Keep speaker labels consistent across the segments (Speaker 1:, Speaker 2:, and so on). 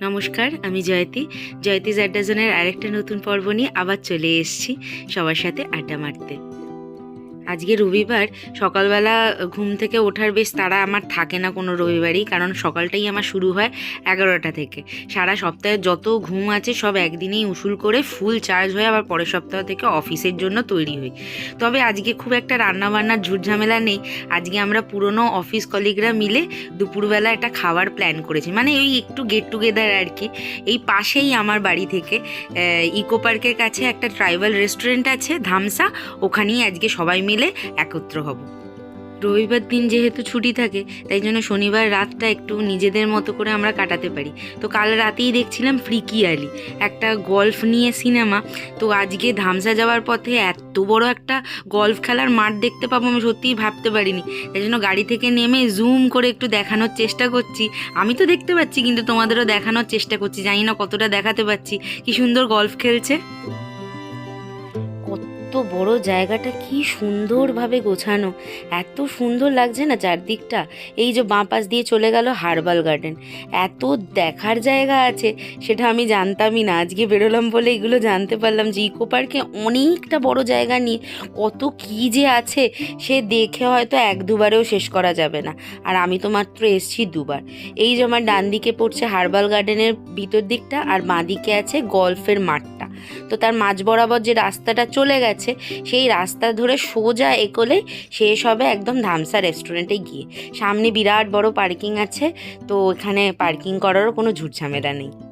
Speaker 1: নমস্কার, আমি জয়তী। জয়তি জাড্ডাজনের আরেকটা নতুন পর্ব নিয়ে আবার চলে এসেছি সবার সাথে আড্ডা মারতে। আজকে রবিবার, সকালবেলা ঘুম থেকে ওঠার বেশ তারা আমার থাকে না কোনো রবিবারই, কারণ সকালটাই আমার শুরু হয় এগারোটা থেকে। সারা সপ্তাহে যত ঘুম আছে সব একদিনেই উসুল করে ফুল চার্জ হয়ে আবার পরের সপ্তাহ থেকে অফিসের জন্য তৈরি হই। তবে আজকে খুব একটা রান্নাবান্নার ঝুটঝামেলা নেই। আজকে আমরা পুরনো অফিস কলিগরা মিলে দুপুরবেলা একটা খাওয়ার প্ল্যান করেছি। মানে ওই একটু গেট টুগেদার আর কি এই পাশেই আমার বাড়ি থেকে ইকো পার্কের কাছে একটা ট্রাইবাল রেস্টুরেন্ট আছে, ধামসা। ওখানেই আজকে সবাই মিলে একত্র হব। রবিবার দিন যেহেতু ছুটি থাকে, তাই জন্য শনিবার রাতটা একটু নিজেদের মতো করে আমরা কাটাতে পারি। তো কাল রাতেই দেখছিলাম ফ্রিকি আলি, একটা গল্ফ নিয়ে সিনেমা। তো আজকে ধামসা যাওয়ার পথে এত বড় একটা গল্ফ খেলার মাঠ দেখতে পাবো আমি সত্যিই ভাবতে পারিনি। তাই জন্য গাড়ি থেকে নেমে জুম করে একটু দেখানোর চেষ্টা করছি। আমি তো দেখতে পাচ্ছি, কিন্তু তোমাদেরও দেখানোর চেষ্টা করছি। জানি না কতটা দেখাতে পাচ্ছি। কি সুন্দর গল্ফ খেলছে। বড় জায়গাটা কি সুন্দরভাবে গোছানো। এত সুন্দর লাগছে না চারদিকটা? এই যে বাঁ পাশ দিয়ে চলে গেল হার্বাল গার্ডেন। এত দেখার জায়গা আছে, সেটা আমি জানতামই না। আজকে বেরোলাম বলে এগুলো জানতে পারলাম যে ইকো পার্কে অনেকটা বড় জায়গা নিয়ে কত কি যে আছে, সে দেখে হয়তো এক দুবারেও শেষ করা যাবে না। আর আমি তো মাত্র এসছি দুবার। এই যে আমার ডান দিকে পড়ছে হার্বাল গার্ডেনের ভিতর দিকটা আর বাঁ দিকে আছে গল্ফের মাঠটা। তো তার মাঝ বরাবর যে রাস্তাটা চলে গেছে, সেই রাস্তা ধরে সোজা এগোলে শেষ হবে একদম ধামসা রেস্টুরেন্টে গিয়ে। সামনে বিরাট বড় পার্কিং আছে, তো এখানে পার্কিং করারও কোনো ঝুটঝামেলা নেই।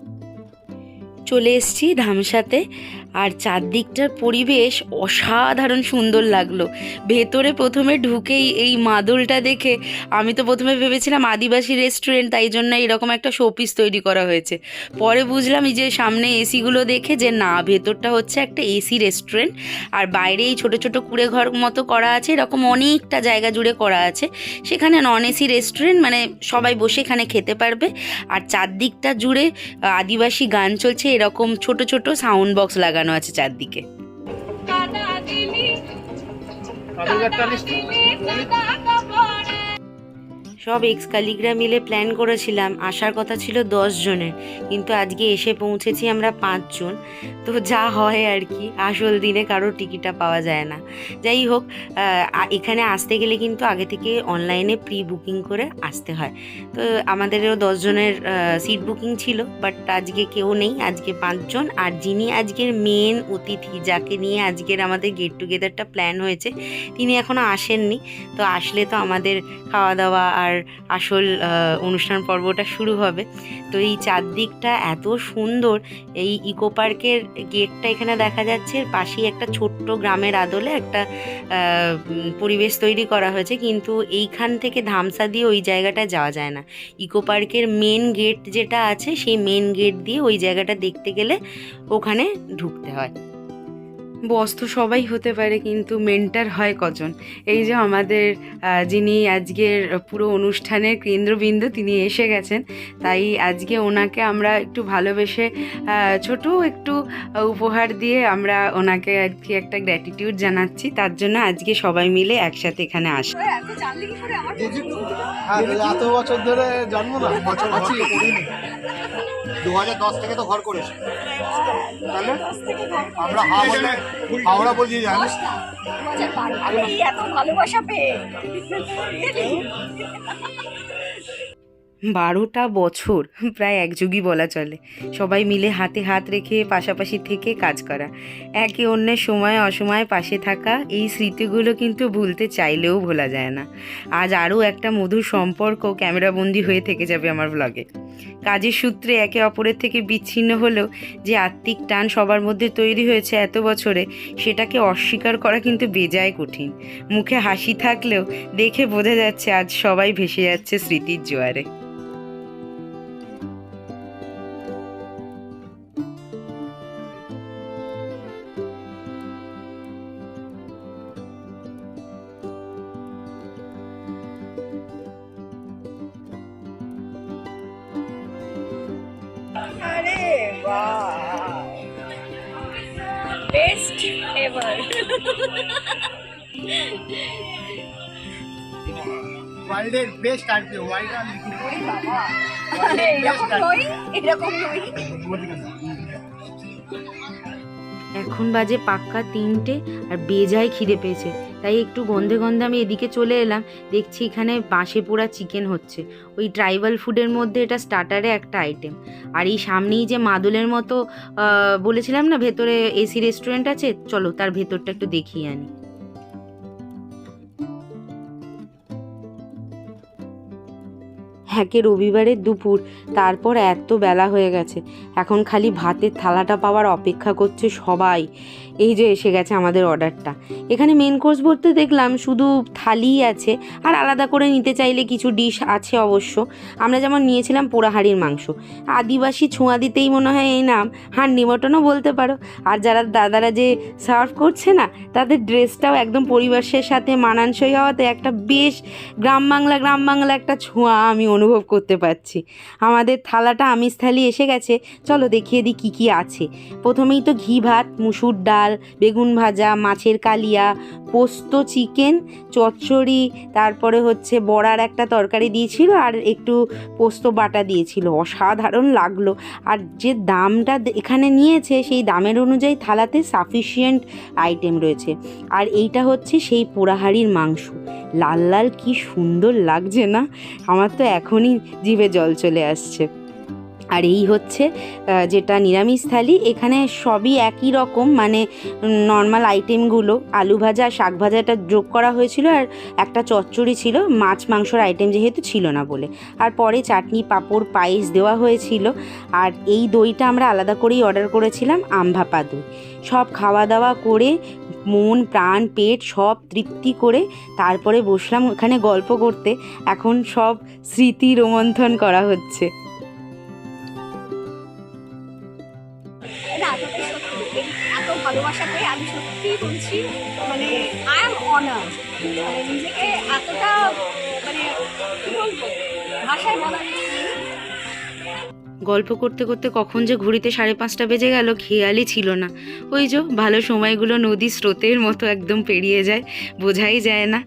Speaker 1: চলে এসেছি ধামসাতে। আর চারদিকটার পরিবেশ অসাধারণ সুন্দর লাগল। ভেতরে প্রথমে ঢুকেই এই মাদুলটা দেখে আমি তো প্রথমে ভেবেছিলাম আদিবাসী রেস্টুরেন্ট তাই জন্য এরকম একটা শোপিস তৈরি করা হয়েছে। পরে বুঝলাম এই যে সামনে এসিগুলো দেখে যে না, ভেতরটা হচ্ছে একটা এসি রেস্টুরেন্ট আর বাইরে এই ছোটো ছোটো কুড়ে ঘর মতো করা আছে, এরকম অনেকটা জায়গা জুড়ে করা আছে। সেখানে নন এসি রেস্টুরেন্ট মানে সবাই বসে এখানে খেতে পারবে। আর চারদিকটা জুড়ে আদিবাসী গান চলছে এরকম ছোট ছোট সাউন্ড বক্স লাগানো আছে চারদিকে।
Speaker 2: কানা দিলি
Speaker 1: সব এক্স কালিগরা মিলে প্ল্যান করেছিলাম। আসার কথা ছিল দশ জনের। কিন্তু আজকে এসে পৌঁছেছি আমরা পাঁচজন তো যা হয় আর কি, আসল দিনে কারোর টিকিটটা পাওয়া যায় না। যাই হোক এখানে আসতে গেলে কিন্তু আগে থেকে অনলাইনে প্রি বুকিং করে আসতে হয়। তো আমাদেরও দশ জনের সিট বুকিং ছিল বাট আজকে কেউ নেই। আজকে পাঁচজন আর যিনি আজকের মেন অতিথি, যাকে নিয়ে আজকের আমাদের গেট টুগেদারটা প্ল্যান হয়েছে, তিনি এখনও আসেননি। তো আসলে তো আমাদের খাওয়া দাওয়া আর আসল অনুষ্ঠান পর্বটা শুরু হবে। তো এই চারদিকটা এত সুন্দর, এই ইকো পার্কের গেটটা এখানে দেখা যাচ্ছে, পাশেই একটা ছোট্ট গ্রামের আদলে একটা পরিবেশ তৈরি করা হয়েছে, কিন্তু এইখান থেকে ধামসা দিয়ে ওই জায়গাটা যাওয়া যায় না। ইকো পার্কের মেন গেট যেটা আছে, সেই মেন গেট দিয়ে ওই জায়গাটা দেখতে গেলে ওখানে ঢুকতে হয়। বস তো সবাই হতে পারে কিন্তু মেন্টার হয় কজন? এই যে আমাদের যিনি আজকের পুরো অনুষ্ঠানের কেন্দ্রবিন্দু তিনি এসে গেছেন। তাই আজকে ওনাকে আমরা একটু ভালোবেসে ছোট একটু উপহার দিয়ে আমরা ওনাকে আর কি একটা গ্র্যাটিটিউড জানাচ্ছি। তার জন্য আজকে সবাই মিলে একসাথে এখানে আসা
Speaker 2: এত
Speaker 3: হ্যাঁ এত বছর ধরে জন্ম না বছর
Speaker 4: দু হাজার দশ থেকে তো ঘর করেছি। তাহলে আমরা বলে হাওড়া বলছি জানিস?
Speaker 2: এত ভালোবাসা পেয়ে
Speaker 1: বারোটা বছর প্রায় এক যুগই বলা চলে। সবাই মিলে হাতে হাত রেখে পাশাপাশি থেকে কাজ করা। একে অন্যের সময় অসময়ে পাশে থাকা এই স্মৃতিগুলো কিন্তু ভুলতে চাইলেও ভোলা যায় না। আজ আরও একটা মধুর সম্পর্ক ক্যামেরাবন্দি হয়ে থেকে যাবে আমার ব্লগে কাজের সূত্রে একে অপরের থেকে বিচ্ছিন্ন হলেও যে আত্মিক টান সবার মধ্যে তৈরি হয়েছে এত বছরে, সেটাকে অস্বীকার করা কিন্তু বেজায় কঠিন। মুখে হাসি থাকলেও দেখে বোঝা যাচ্ছে আজ সবাই ভেসে যাচ্ছে স্মৃতির জোয়ারে।
Speaker 2: বেস্ট এভার
Speaker 4: ওয়ার্ল্ডের বেস্ট আর কি ওয়ার্ল্ড আর
Speaker 2: এরকম নই এরকম নই।
Speaker 1: এখন বাজে পাক্কা তিনটে আর বেজায় খিদে পেয়েছে। তাই একটু গন্ধে গন্ধে আমি এদিকে চলে এলাম, দেখছি এখানে বাঁশে পোড়া চিকেন হচ্ছে। ওই ট্রাইবাল ফুডের মধ্যে এটা স্টার্টারে একটা আইটেম আর এই সামনেই যে মাদুলের মতো বলেছিলাম না ভেতরে এসি রেস্টুরেন্ট আছে? চলো তার ভেতরটা একটু দেখিয়ে আনি। হ্যাঁকে রবিবারের দুপুর। তারপর এত বেলা হয়ে গেছে। এখন খালি ভাতের থালাটা পাওয়ার অপেক্ষা করছে সবাই। এই যে এসে গেছে আমাদের অর্ডারটা। এখানে মেন কোর্স বলতে দেখলাম, শুধু থালিই আছে। আর আলাদা করে নিতে চাইলে কিছু ডিশ আছে অবশ্য। আমরা যেমন নিয়েছিলাম পোড়াহাড়ির মাংস। আদিবাসী ছোঁয়া দিতেই মনে হয় এই নাম। হান্ডি মটনও বলতে পারো। আর যারা দাদারা যে সার্ভ করছে না, তাদের ড্রেসটাও একদম পরিবেশের সাথে মানানসই হওয়াতে একটা বেশ গ্রাম বাংলা গ্রাম বাংলা একটা ছোঁয়া আমি অনুভব করতে পারছি। আমাদের থালাটা আমিষ থালি এসে গেছে। চলো দেখিয়ে দিই কী কী আছে। প্রথমেই তো ঘি ভাত, মুসুর ডাল, বেগুন ভাজা, মাছের কালিয়া, পোস্ত, চিকেন, চচ্চড়ি, তারপরে হচ্ছে বড়ার একটা তরকারি দিয়েছিল আর একটু পোস্ত বাটা দিয়েছিল। অসাধারণ লাগল। আর যে দামটা এখানে নিয়েছে সেই দামের অনুযায়ী থালাতে সাফিসিয়েন্ট আইটেম রয়েছে। আর এইটা হচ্ছে সেই পোড়াহাড়ির মাংস। লাল লাল কি সুন্দর লাগছে না? আমার তো এখনই জিভে জল চলে আসছে। আর এই হচ্ছে যেটা নিরামিষ থালি, এখানে সবই একই রকম মানে নর্মাল আইটেমগুলো আলু ভাজা, শাক ভাজাটা যোগ করা হয়েছিল আর একটা চচ্চড়ি ছিল, মাছ মাংসর আইটেম যেহেতু ছিল না বলে। আর পরে চাটনি, পাঁপড়, পায়েস দেওয়া হয়েছিল। আর এই দইটা আমরা আলাদা করেই অর্ডার করেছিলাম, আমভাপা দই। সব খাওয়া দাওয়া করে মন, প্রাণ, পেট সব তৃপ্তি করে তারপরে বসলাম ওখানে গল্প করতে। এখন সব স্মৃতি রোমন্থন করা হচ্ছে।
Speaker 2: মানে মানে ভাষায় নেই।
Speaker 1: গল্প করতে করতে কখন যে ঘড়িতে সাড়ে পাঁচটা বেজে গেল, খেয়ালই ছিল না। ওই যে ভালো সময়গুলো নদী স্রোতের মতো একদম পেরিয়ে যায়, বোঝাই যায় না।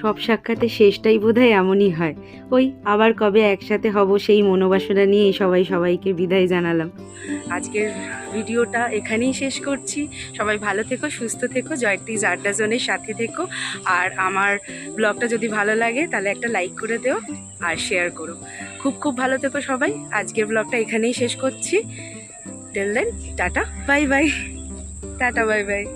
Speaker 1: সব সাক্ষাতে শেষটাই বোধহয় এমনই হয়। ওই, আবার কবে একসাথে হব সেই মনোবাসনা নিয়ে সবাই সবাইকে বিদায় জানালাম। আজকের ভিডিওটা এখানেই শেষ করছি। সবাই ভালো থেকো, সুস্থ থেকো জয়টিজ আড্ডা জোনের সাথে থেকো। আর আমার ব্লগটা যদি ভালো লাগে, তাহলে একটা লাইক করে দেও আর শেয়ার করো। খুব খুব ভালো থেকো সবাই। আজকের ব্লগটা এখানেই শেষ করছি। Till then tata, bye bye. Tata, bye bye.